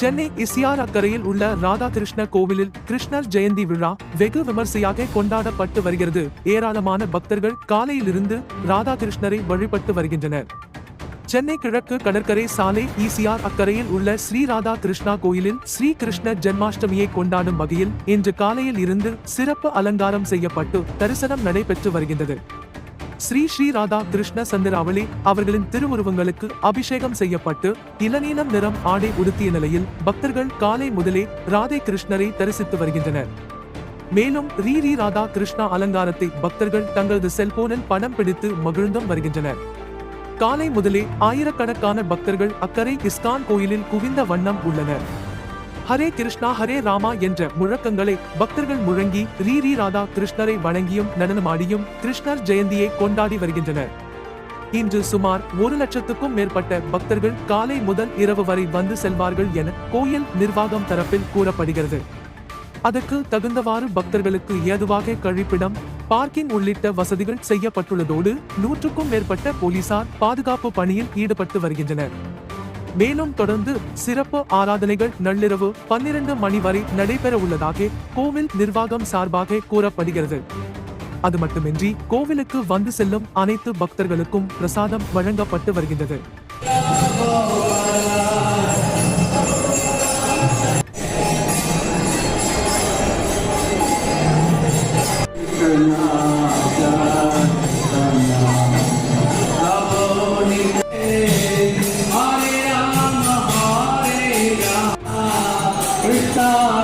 சென்னை இசியார் அக்கரையில் உள்ள ராதாகிருஷ்ண கோவிலில் கிருஷ்ணர் ஜெயந்தி விழா வெகு விமர்சையாக கொண்டாடப்பட்டு வருகிறது. ஏராளமான பக்தர்கள் காலையிலிருந்து ராதாகிருஷ்ணரை வழிபட்டு வருகின்றனர். சென்னை கிழக்கு கடற்கரை சாலை இசிஆர் அக்கரையில் உள்ள ஸ்ரீ ராதா கிருஷ்ணா கோயிலில் ஸ்ரீ கிருஷ்ண ஜென்மாஷ்டமியை கொண்டாடும் வகையில் இன்று காலையில் இருந்து சிறப்பு அலங்காரம் செய்யப்பட்டு தரிசனம் நடைபெற்று வருகின்றது. ஸ்ரீ ஸ்ரீ ராதா கிருஷ்ண சந்திராவளி அவர்களின் திருவுருவங்களுக்கு அபிஷேகம் செய்யப்பட்டு இளநீலம் நிறம் ஆடை உடுத்திய நிலையில் பக்தர்கள் காலை முதலே ராதே கிருஷ்ணரை தரிசித்து வருகின்றனர். மேலும் ரீ ரீ ராதா கிருஷ்ணா அலங்காரத்தை பக்தர்கள் தங்களது செல்போனில் படம் பிடித்து மகிழ்ந்தும் வருகின்றனர். காலை முதலே ஆயிரக்கணக்கான பக்தர்கள் அக்கரை இஸ்கான் கோயிலில் குவிந்த வண்ணம் உள்ளனர். ஹரே கிருஷ்ணா ஹரே ராமா என்ற முழக்கங்களை பக்தர்கள் முழங்கி ரீ ரீ ராதா கிருஷ்ணரை வணங்கியும் நடனமாடியும் கிருஷ்ணர் ஜெயந்தியை கொண்டாடி வருகின்றனர். இன்று சுமார் ஒரு லட்சத்துக்கும் மேற்பட்ட பக்தர்கள் காலை முதல் இரவு வரை வந்து செல்வார்கள் என கோயில் நிர்வாகம் தரப்பில் கூறப்படுகிறது. அதற்கு தகுந்தவாறு பக்தர்களுக்கு ஏதுவாக கழிப்பிடம் பார்க்கிங் உள்ளிட்ட வசதிகள் செய்யப்பட்டுள்ளதோடு நூற்றுக்கும் மேற்பட்ட போலீசார் பாதுகாப்பு பணியில் ஈடுபட்டு வருகின்றனர். மேலும் தொடர்ந்து சிறப்பு ஆராதனைகள் நள்ளிரவு பன்னிரண்டு மணி வரை நடைபெற உள்ளதாக கோவில் நிர்வாகம் சார்பாக கூறப்படுகிறது. அது மட்டுமின்றி கோவிலுக்கு வந்து செல்லும் அனைத்து பக்தர்களுக்கும் பிரசாதம் வழங்கப்பட்டு வருகின்றது. 나